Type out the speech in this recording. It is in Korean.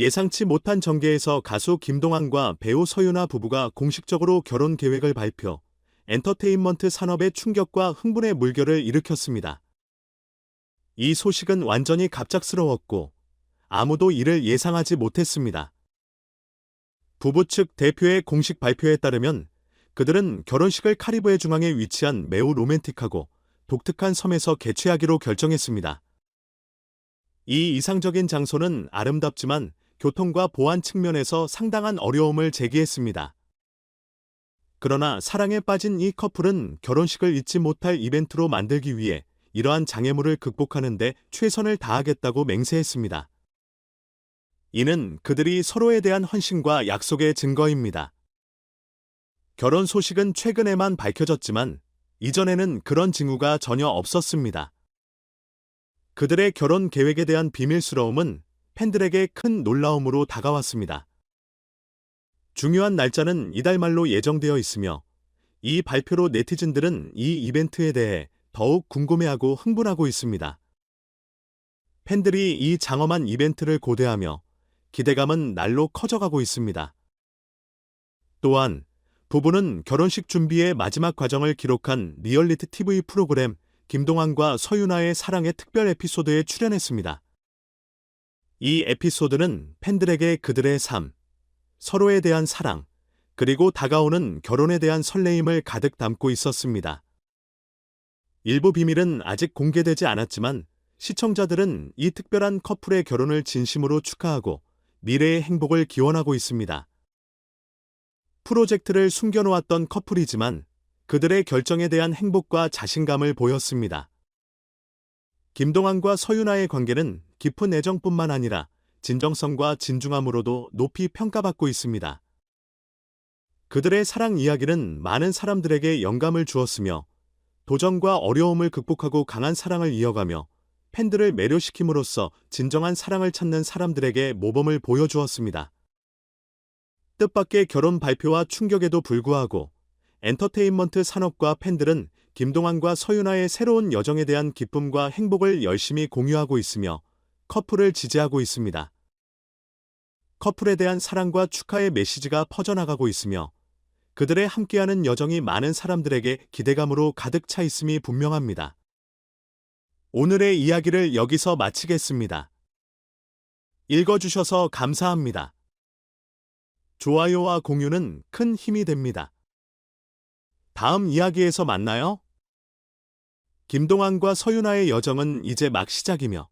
예상치 못한 전개에서 가수 김동완과 배우 서유나 부부가 공식적으로 결혼 계획을 발표, 엔터테인먼트 산업의 충격과 흥분의 물결을 일으켰습니다. 이 소식은 완전히 갑작스러웠고 아무도 이를 예상하지 못했습니다. 부부 측 대표의 공식 발표에 따르면 그들은 결혼식을 카리브해 중앙에 위치한 매우 로맨틱하고 독특한 섬에서 개최하기로 결정했습니다. 이 이상적인 장소는 아름답지만 교통과 보안 측면에서 상당한 어려움을 제기했습니다. 그러나 사랑에 빠진 이 커플은 결혼식을 잊지 못할 이벤트로 만들기 위해 이러한 장애물을 극복하는데 최선을 다하겠다고 맹세했습니다. 이는 그들이 서로에 대한 헌신과 약속의 증거입니다. 결혼 소식은 최근에만 밝혀졌지만 이전에는 그런 징후가 전혀 없었습니다. 그들의 결혼 계획에 대한 비밀스러움은 팬들에게 큰 놀라움으로 다가왔습니다. 중요한 날짜는 이달 말로 예정되어 있으며 이 발표로 네티즌들은 이 이벤트에 대해 더욱 궁금해하고 흥분하고 있습니다. 팬들이 이 장엄한 이벤트를 고대하며 기대감은 날로 커져가고 있습니다. 또한 부부는 결혼식 준비의 마지막 과정을 기록한 리얼리티 TV 프로그램 김동완과 서윤아의 사랑의 특별 에피소드에 출연했습니다. 이 에피소드는 팬들에게 그들의 삶, 서로에 대한 사랑, 그리고 다가오는 결혼에 대한 설레임을 가득 담고 있었습니다. 일부 비밀은 아직 공개되지 않았지만 시청자들은 이 특별한 커플의 결혼을 진심으로 축하하고 미래의 행복을 기원하고 있습니다. 프로젝트를 숨겨놓았던 커플이지만 그들의 결정에 대한 행복과 자신감을 보였습니다. 김동완과 서윤아의 관계는 깊은 애정뿐만 아니라 진정성과 진중함으로도 높이 평가받고 있습니다. 그들의 사랑 이야기는 많은 사람들에게 영감을 주었으며 도전과 어려움을 극복하고 강한 사랑을 이어가며 팬들을 매료시킴으로써 진정한 사랑을 찾는 사람들에게 모범을 보여주었습니다. 뜻밖의 결혼 발표와 충격에도 불구하고 엔터테인먼트 산업과 팬들은 김동완과 서윤아의 새로운 여정에 대한 기쁨과 행복을 열심히 공유하고 있으며 커플을 지지하고 있습니다. 커플에 대한 사랑과 축하의 메시지가 퍼져나가고 있으며 그들의 함께하는 여정이 많은 사람들에게 기대감으로 가득 차 있음이 분명합니다. 오늘의 이야기를 여기서 마치겠습니다. 읽어주셔서 감사합니다. 좋아요와 공유는 큰 힘이 됩니다. 다음 이야기에서 만나요. 김동완과 서윤아의 여정은 이제 막 시작이며